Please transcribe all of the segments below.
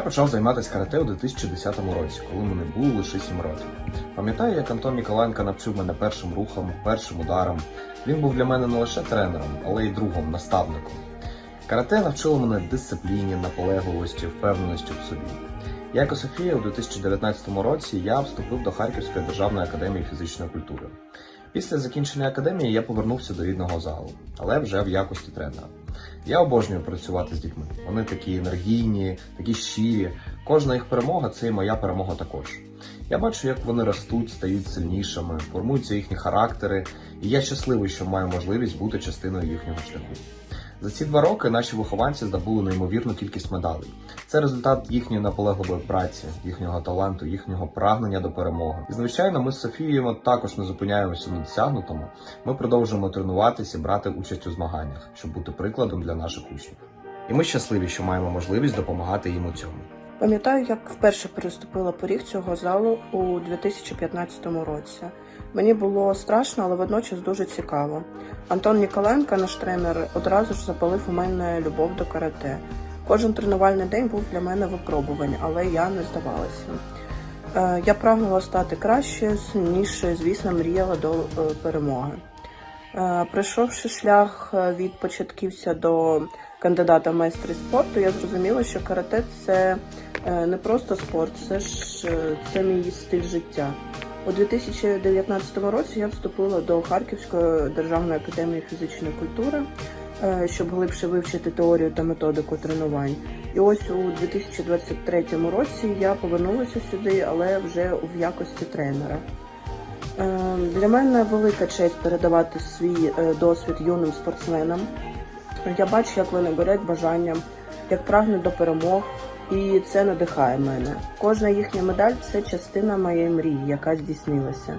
почав займатися карате у 2010 році, коли мені було лише 7 років. Пам'ятаю, як Антон Ніколаєнко навчив мене першим рухом, першим ударом. Він був для мене не лише тренером, але й другом, наставником. Карате навчило мене дисципліні, наполегливості, впевненості в собі. Як і Софія, у 2019 році я вступив до Харківської державної академії фізичної культури. Після закінчення академії я повернувся до рідного залу, але вже в якості тренера. Я обожнюю працювати з дітьми. Вони такі енергійні, такі щирі. Кожна їх перемога це і моя перемога також. Я бачу, як вони ростуть, стають сильнішими, формуються їхні характери, і я щасливий, що маю можливість бути частиною їхнього шляху. За ці два роки наші вихованці здобули неймовірну кількість медалей. Це результат їхньої наполегливої праці, їхнього таланту, їхнього прагнення до перемоги. І звичайно, ми з Софією також не зупиняємося на досягнутому. Ми продовжуємо тренуватися брати участь у змаганнях, щоб бути прикладом для наших учнів. І ми щасливі, що маємо можливість допомагати їм у цьому. Пам'ятаю, як вперше переступила поріг цього залу у 2015 році. Мені було страшно, але водночас дуже цікаво. Антон Ніколенко, наш тренер, одразу ж запалив у мене любов до карате. Кожен тренувальний день був для мене випробувань, але я не здавалася. Е, Я прагнула стати кращою, сильнішою, звісно, мріяла до е, перемоги. Е, Пройшовши шлях е, від початківця до кандидата в майстри спорту, я зрозуміла, що карате це е, не просто спорт, це ж це мій стиль життя. У 2019 році я вступила до Харківської державної академії фізичної культури, щоб глибше вивчити теорію та методику тренувань. І ось у 2023 році я повернулася сюди, але вже в якості тренера. Е, Для мене велика честь передавати свій е, досвід юним спортсменам. Я бачу, як вони горять бажанням, як прагнуть до перемог, і це надихає мене. Кожна їхня медаль це частина моєї мрії, яка здійснилася.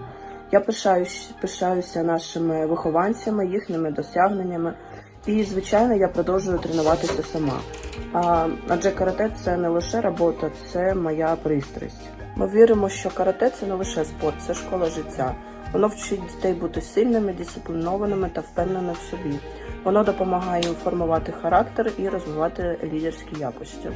Я пишаюсь, пишаюся нашими вихованцями, їхніми досягненнями. І, звичайно, я продовжую тренуватися сама. А, адже карате це не лише робота, це моя пристрасть. Ми віримо, що карате це не лише спорт, це школа життя. Воно вчить дітей бути сильними, дисциплінованими та впевненими в собі. Воно допомагає формувати характер і розвивати лідерські якості.